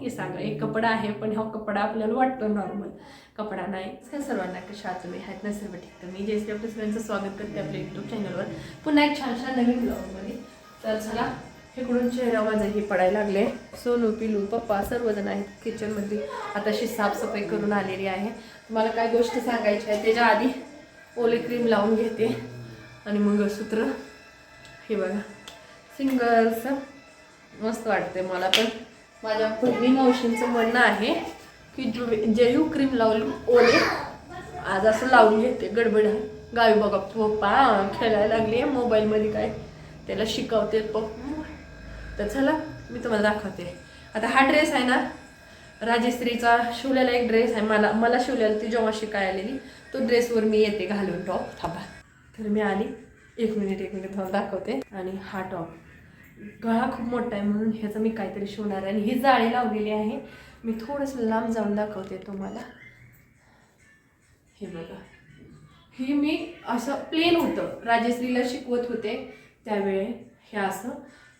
की सांगा एक कपडा आहे पण हा कपडा आपल्याला वाटतो नॉर्मल कपडा नाही तर सर्वांना कशा तुम्ही आहेत ना सर्व ठीक तर मी जयश्री आपल्या सगळ्यांचं स्वागत करते आपल्या यूट्यूब चॅनलवर पुन्हा एक छान छान नवीन ब्लॉगमध्ये तर चला इकडून चेहरा माझा हे पडायला लागले. सोनू पिलू पप्पा सर्वजण आहेत किचनमध्ये आताशी साफसफाई करून आलेली आहे. तुम्हाला काय गोष्ट सांगायची आहे त्याच्या आधी ओले क्रीम लावून घेते. आणि मंगळसूत्र. हे बघा. सिंगल्स मस्त वाटते मला पण. माझ्या पूर्वी मावशींचं म्हणणं आहे की जे जेयू क्रीम लावली ओले आज असं लावून घेते गडबड आहे. गावी बघा पप्पा खेळायला लागली आहे मोबाईलमध्ये काय त्याला शिकवते पप्पा. तर चला मी तुम्हाला दाखवते. आता हा ड्रेस आहे ना राजश्रीचा शिवलेला एक ड्रेस आहे. मला मला शिवलेला ती जेव्हा शिकाय आलेली तो ड्रेसवर मी येते घालून. टॉप थांबा. तर मी आली. एक मिनिट एक मिनिट तुम्हाला दाखवते. आणि हा टॉप गळा खूप मोठा आहे म्हणून ह्याचं मी काहीतरी शिवणार आहे. आणि ही जाळी लावलेली आहे. मी थोडंसं लांब जाऊन दाखवते तुम्हाला. हे बघा. ही मी असं प्लेन होतं. राजेश्रीला शिकवत होते त्यावेळे. हे असं.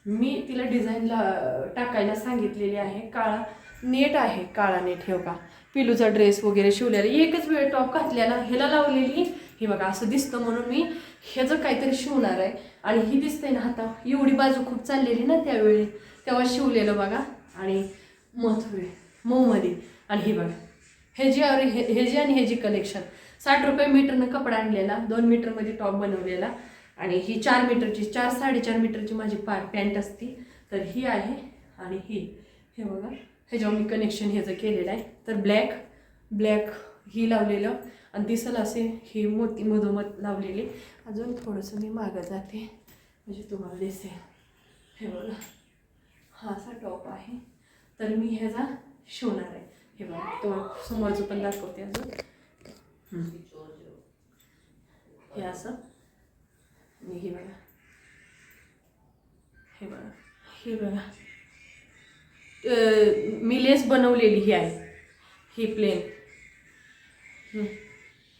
मी तिला डिझाईनला टाकायला सांगितलेली आहे. काळा नेट आहे. काळा नेट हे बघा. पिलूचा ड्रेस वगैरे शिवलेला. एकच वेळ टॉप घातलेला. ह्याला लावलेली. हे बघा असं दिसतं म्हणून मी ह्याचं काहीतरी शिवणार आहे. आणि ही दिसते ना आता एवढी बाजू खूप चाललेली ना त्यावेळी तेव्हा शिवलेलं बघा. आणि मथुरे मऊमध्ये आणि ही बघा. हे जी अरे हे हे जी आणि हे जी कलेक्शन साठ रुपये मीटरनं कपडा आणलेला दोन मीटरमध्ये टॉप बनवलेला. आणि ही चार मीटरची चार साडेचार मीटरची माझी पा पॅन्ट असती. तर ही आहे आणि ही. हे बघा. ह्याच्यावर मी कनेक्शन ह्याचं केलेलं आहे. तर ब्लॅक ब्लॅक ही लावलेलं. आणि दिसल असे ही मोती मधोमध लावलेली. अजून थोडंसं मी मागं जाते. म्हणजे तुम्हाला दिसेल. हे बघा. हा असा टॉप आहे. तर मी ह्याचा शिवणार आहे. हे बघा तो समोरचं पण दाखवते अजून. हे असं. आणि हे बघा. हे बघा. हे बघा. मी लेस बनवलेली ही आहे. ही प्लेन.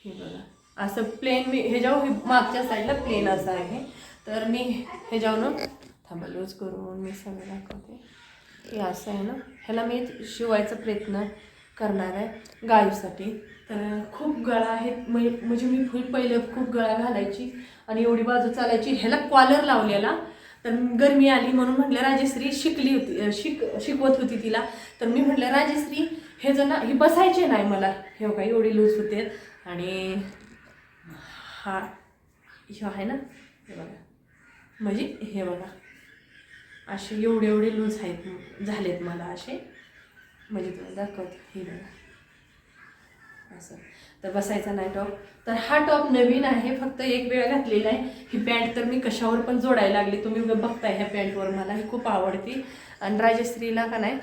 हे बघा. असं प्लेन मी ह्याच्यावर मागच्या साईडला प्लेन असं आहे. तर मी ह्याच्यावर थांबा लूज करून मी सगळं दाखवते. हे असं आहे ना. ह्याला मी शिवायचा प्रयत्न करणार आहे गायीसाठी तर खूप गळा आहेत म्हणजे म्हणजे मी फुल पहिले खूप गळा घालायची आणि एवढी बाजू चालायची. ह्याला कॉलर लावलेला. तर गरमी आली म्हणून म्हटलं राजेश्री शिकली होती शिक शिकवत होती तिला. तर मी म्हटलं राजेश्री हे जण ही बसायचे नाही मला. हे बघा एवढी लूज होते. आणि हा हे आहे ना हे बघा. म्हणजे हे बघा. असे एवढे एवढे लूज आहेत झालेत मला असे. म्हणजे तुला दाखवत हे बघा. असं. तर बसायचा नाही टॉप. तर हा टॉप नवीन आहे फक्त एक वेळ घातलेला आहे. ही पॅन्ट तर मी कशावर पण जोडायला लागली. तुम्ही बघताय ह्या पॅन्टवर मला ही खूप आवडती. आणि राजश्रीला का नाही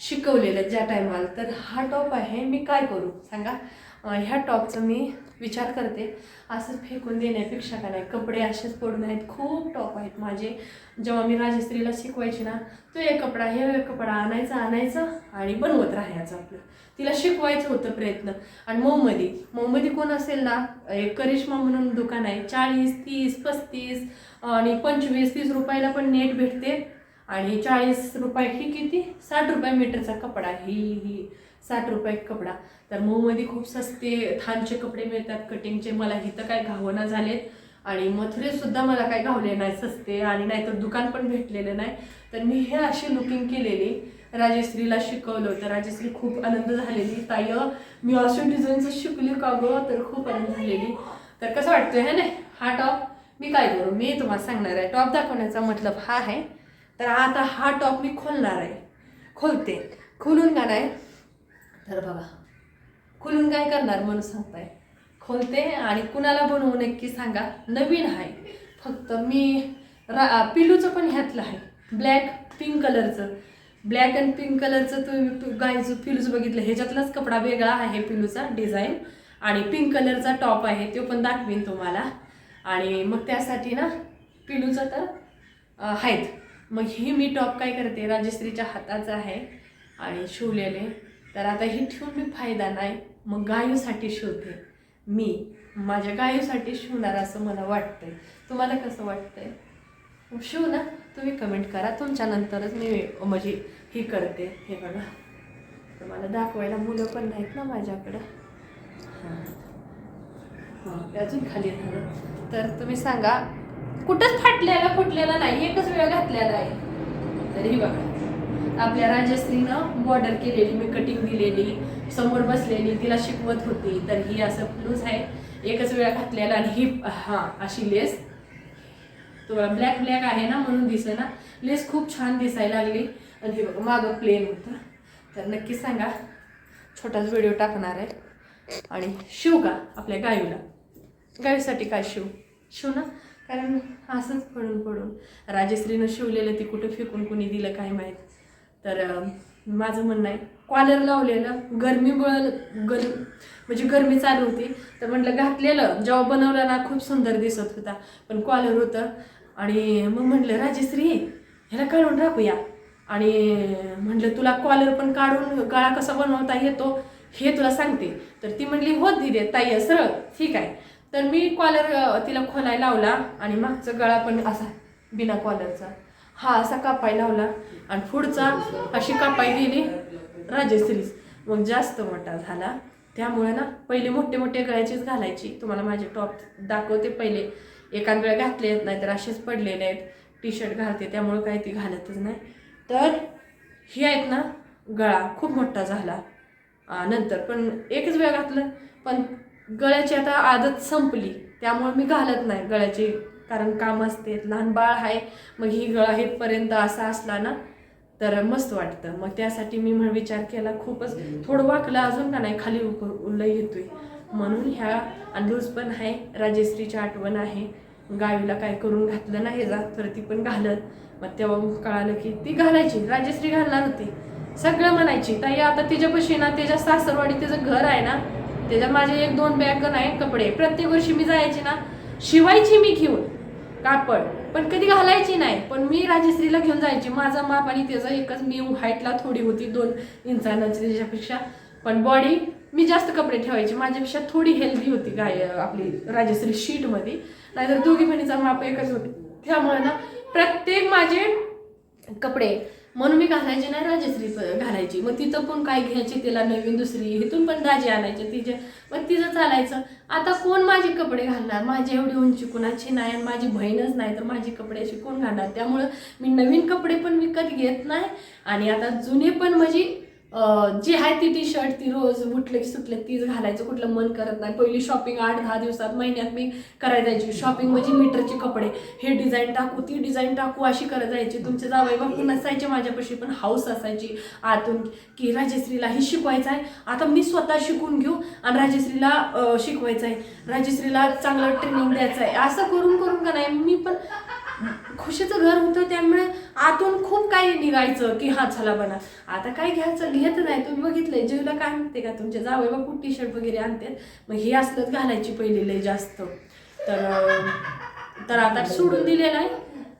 शिकवलेलं ज्या टायमाला तर हा टॉप आहे मी काय करू? सांगा. ह्या टॉपचं मी विचार करते. असं फेकून देण्यापेक्षा का नाही? कपडे असेच पडून आहेत. खूप टॉप आहेत माझे. जेव्हा मी राजश्रीला शिकवायची ना तो एक कपडा हे कपडा आणायचा आणायचा आणि बनवत राहायचं आपलं. तिला शिकवायचं होतं प्रयत्न. आणि मोमदी मोमदी कोण असेल ना एक करिश्मा म्हणून दुकान आहे. चाळीस तीस पस्तीस आणि पंचवीस तीस रुपयाला पण नेट भेटते. आणि चाळीस रुपये ही किती? साठ रुपये मीटरचा कपडा. ही ही. साठ रुपये कपडा. तर मऊमध्ये खूप सस्ते थानचे कपडे मिळतात कटिंगचे मला इथं काय घावना झालेत. आणि मथुरेसुद्धा मला काय घावले नाही सस्ते. आणि नाहीतर दुकान पण भेटलेलं नाही. तर मी हे अशी लुकिंग केलेली. राजेश्रीला शिकवलं होतं. राजश्री खूप आनंद झालेली. ताय मी अशा डिझाईनचं शिकली का गं? तर खूप आनंद झालेली. तर कसं वाटतं हे ना? हा टॉप मी काय करू? मी तुम्हाला सांगणार आहे. टॉप दाखवण्याचा मतलब हा आहे. तर आता हा टॉप मी खोलणार आहे. खोलते. खोलून का नाही? तर बघा खुलून काय करणार म्हणून सांगताय? खोलते आणि कुणाला बनवू नक्की सांगा. नवीन आहे. फक्त मी रा पिलूचं पण ह्यातलं आहे. ब्लॅक पिंक कलरचं. ब्लॅक अँड पिंक कलरचं तुम्ही गायचं पिलूचं बघितलं. ह्याच्यातलाच कपडा वेगळा आहे पिलूचा डिझाईन आणि पिंक कलरचा टॉप आहे तो पण दाखवीन तुम्हाला. आणि मग त्यासाठी ना पिलूचं तर आहेत. मग ही मी टॉप काय करते? राजश्रीच्या हाताचं आहे. आणि शिवलेले. तर आता ही ठेवून मी फायदा नाही. मग गायूसाठी शिवते मी माझ्या गायूसाठी शिवणार असं मला वाटतंय. तुम्हाला कसं वाटतंय? शिव ना. तुम्ही कमेंट करा. तुमच्यानंतरच मी म्हणजे ही करते. हे बघा. तर मला दाखवायला मुलं पण नाहीत ना माझ्याकडं. हां. हां अजून खाली झालं तर तुम्ही सांगा कुठंच फाटलेला फुटलेला नाही. एकच वेळ घातलेला आहे. तरी बघा. आपल्या राजश्रीनं बॉर्डर केलेली मी कटिंग दिलेली समोर बसलेली तिला शिकवत होती. तर ही असं ब्लूज आहे. एकच वेळा घातलेला आणि ही हां अशी लेस तो ब्लॅक ब्लॅक आहे ना म्हणून दिसे ना. लेस खूप छान दिसायला लागली. आणि हे बघा मागं प्लेन होतं. तर नक्की सांगा छोटाच व्हिडिओ टाकणार आहे. आणि शिव का आपल्या गायूला. गायूसाठी काय शिव? शिव ना? कारण असंच पडून पडून. राजश्रीनं शिवलेलं ती कुठं फेकून कुणी दिलं काय माहीत. तर माझं म्हणणं आहे कॉलर लावलेलं गरमीमुळं गर म्हणजे गरमी चालू होती. तर म्हटलं घातलेलं जेव्हा बनवलं ना खूप सुंदर दिसत होता. पण कॉलर होतं. आणि मग म्हटलं राजेश्री ह्याला काढून टाकूया. आणि म्हटलं तुला कॉलर पण काढून गळा कसा बनवता येतो हे तुला सांगते. तर ती म्हटली होत दिदे ताई सरळ ठीक आहे. तर मी कॉलर तिला खोलायला लावला. आणि मागचा गळा पण असा बिना कॉलरचा. हा असा कापाय लावला आणि पुढचा अशी कापाय गेली राजश्रीच मग जास्त मोठा झाला. त्यामुळे ना पहिले मोठे मोठे गळ्याचीच घालायची. तुम्हाला माझे टॉप दाखवते पहिले. एखाद वेळ घातले आहेत नाही तर असेच पडलेले आहेत. टी शर्ट घालते त्यामुळं काही ती घालतच नाही. तर ही आहेत ना गळा खूप मोठा झाला. नंतर पण एकच वेळ घातलं. पण गळ्याची आता आदत संपली. त्यामुळे मी घालत नाही गळ्याची कारण काम असते लहान बाळ आहे मग ही गळा हेपर्यंत असा असला ना तर मस्त वाटतं. मग त्यासाठी मी म्हण विचार केला खूपच थोडं वाकलं अजून का नाही खाली उक- येतोय म्हणून ह्या आणि पण आहे राजश्रीची आठवण आहे. गावीला काय करून घातलं नाही जा तर ती पण घालत. मग तेव्हा कळालं की ती घालायची राजश्री घालणार होती. सगळं म्हणायची ताई आता तिच्यापाशी ना त्याच्या सासरवाडी तिचं घर आहे ना त्याच्या माझे एक दोन बॅग नाही कपडे. प्रत्येक वर्षी मी जायची ना शिवायची मी घेऊन. कापड. पण कधी घालायची नाही. पण मी राजश्रीला घेऊन जायची. माझा माप आणि त्याचा एकच मी हाईटला थोडी होती दोन इंचानंच त्याच्यापेक्षा. पण बॉडी मी जास्त कपडे ठेवायचे. माझ्यापेक्षा थोडी हेल्दी होती गाय आपली राजश्री शीटमध्ये नाहीतर दोघी बहिणीचा माप एकच होती. त्यामुळे ना प्रत्येक माझे कपडे म्हणून मी घालायची नाही राजश्री घालायची. मग तिथं पण काय घ्यायची तिला नवीन दुसरी इथून पण दाजी आणायचे तिचे मग तिचं चालायचं. आता कोण माझे कपडे घालणार? माझी एवढी उंची कुणाची नाही आणि माझी बहीणच नाही तर माझी कपडे अशी कोण घालणार? त्यामुळं मी नवीन कपडे पण विकत घेत नाही. आणि आता जुने पण म्हणजे जी आहे ती टी शर्ट ती रोज उठले की सुटले तीच घालायचं कुठलं मन करत नाही. पहिली शॉपिंग आठ दहा दिवसात महिन्यात मी करायला जायची. शॉपिंग म्हणजे मीटरचे कपडे. हे डिझाईन टाकू ती डिझाईन टाकू अशी करत जायची. तुमचे जावई बापू नसायचे माझ्यापाशी पण हाऊस असायची आतून की राजश्रीला ही शिकवायचं आहे आता मी स्वतः शिकून घेऊ आणि राजश्रीला शिकवायचं आहे राजश्रीला चांगलं ट्रेनिंग द्यायचं आहे असं करून करून का नाही? मी पण खुशीचं घर होतं त्यामुळे आतून खूप काही निघायचं की हा चला बना. आता काय घ्यायचं? घेत नाही. तुम्ही बघितलंय जेवला काय म्हणते का तुमचे जावई बापू टी शर्ट वगैरे आणतात. मग हे असलंच घालायची पहिले लय जास्त. तर तर आता सोडून दिलेलं आहे.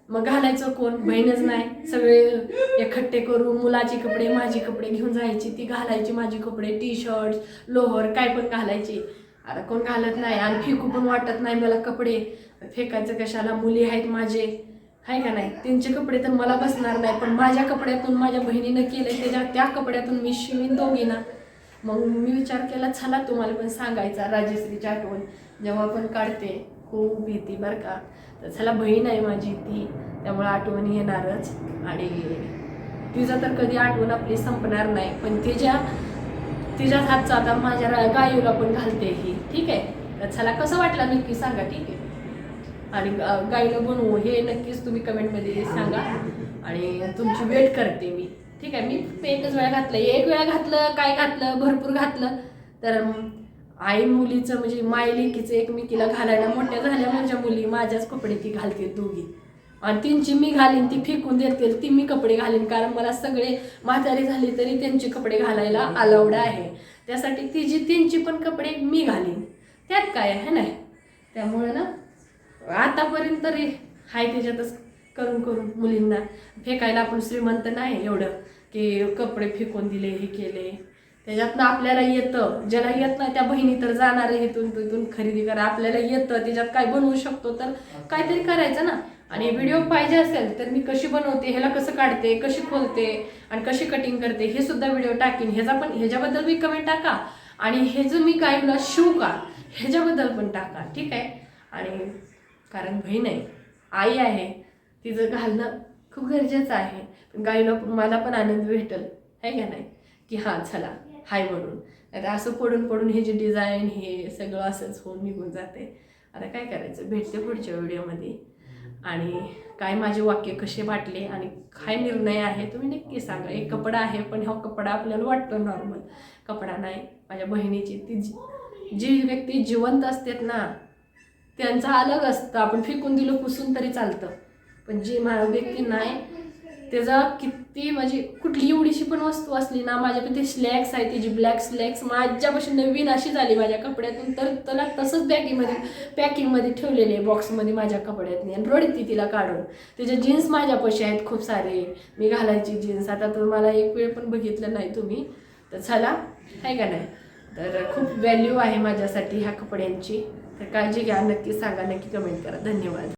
मग घालायचं कोण? बहीणच नाही. सगळे एकट्ठे करून मुलाचे कपडे माझे कपडे घेऊन जायची. ती घालायची माझे कपडे टी शर्ट लोहर काय पण घालायची. आता कोण घालत नाही. आणि फिकू पण वाटत नाही मला कपडे. फेकायचं कशाला? मुली आहेत माझे. आहे का नाही? त्यांचे कपडे तर मला बसणार नाही पण माझ्या कपड्यातून माझ्या बहिणीनं केलं त्याच्या त्या कपड्यातून मी शिवीन दोघी ना. मग मी विचार केला चला तुम्हाला पण सांगायचा राजेश्रीची आठवण. जेव्हा पण काढते खूप भीती बरं का. तर चला बहीण आहे माझी ती त्यामुळे आठवण येणारच. आणि तिचा तर कधी आठवण आपली संपणार नाही पण तिच्या तिच्याच हातचा आता माझ्या गायूला पण घालते ही. ठीक आहे? तर चला कसं वाटलं नक्की सांगा ठीक आहे? आणि गाईनं बनवू हे नक्कीच तुम्ही कमेंटमध्ये सांगा. आणि तुमची वेट करते मी. ठीक आहे मी एकच वेळा घातलं एक वेळा घातलं काय घातलं भरपूर घातलं. तर आई मुलीचं म्हणजे मायलेकीचं एक मी एकमेकीला घालायला मोठ्या झाल्या माझ्या मुली माझ्याच कपडे ती घालते दोघी. आणि त्यांची मी घालीन ती फेकून देतील ती मी कपडे घालीन. कारण मला सगळे म्हातारी झाली तरी त्यांचे कपडे घालायला अलाउड आहे. त्यासाठी तिची तीनची पण कपडे मी घालीन. त्यात काय आहे नाही? त्यामुळे ना आतापर्यंत तरी हाय त्याच्यातच करून करून मुलींना फेकायला आपण श्रीमंत नाही एवढं की कपडे फेकून दिले हे केले. त्याच्यातनं आपल्याला येतं. ज्याला येत नाही त्या बहिणी तर जाणार आहे इथून तिथून खरेदी करा. आपल्याला येतं त्याच्यात काय बनवू शकतो तर काहीतरी करायचं ना. आणि व्हिडिओ पाहिजे असेल तर मी कशी बनवते ह्याला कसं काढते कशी खोलते आणि कशी कटिंग करते हे सुद्धा व्हिडिओ टाकीन. ह्याचा पण ह्याच्याबद्दल मी कमेंट टाका. आणि हे जो मी काय शिव का? ह्याच्याबद्दल पण टाका. ठीक आहे? आणि कारण बहीण आहे आई आहे तिचं घालणं खूप गरजेचं आहे पण गाईला मला पण आनंद भेटेल आहे का नाही? की हां चला हाय म्हणून. आता असं पडून पडून हे जे डिझाईन हे सगळं असंच होऊन निघून जाते. आता काय करायचं? भेटते पुढच्या व्हिडिओमध्ये. आणि काय माझे वाक्य कसे वाटले आणि काय निर्णय आहे तुम्ही नक्की सांगा. एक कपडा आहे पण हा कपडा आपल्याला वाटतो नॉर्मल कपडा नाही माझ्या बहिणीची. ती जी- जी व्यक्ती जिवंत असतात ना त्यांचा अलग असतं. आपण फेकून दिलं पुसून तरी चालतं. पण जी मा व्यक्ती नाही त्याचा किती म्हणजे कुठली एवढीशी पण वस्तू असली ना माझ्या पण ते स्लॅक्स आहे त्याची ब्लॅक स्लॅक्स माझ्यापासून नवीन अशी झाली माझ्या कपड्यातून तर त्याला तसंच बॅगीमध्ये पॅकिंगमध्ये ठेवलेले आहे बॉक्समध्ये माझ्या कपड्यातनी. आणि रडती तिला काढून. त्याच्या जीन्स माझ्यापाशी आहेत खूप सारे. मी घालायची जीन्स आता तर मला एक वेळ पण बघितलं नाही तुम्ही. तर चला आहे का नाही? तर खूप व्हॅल्यू आहे माझ्यासाठी ह्या कपड्यांची. तर काळजी घ्या नक्की सांगा नक्की कमेंट करा. धन्यवाद.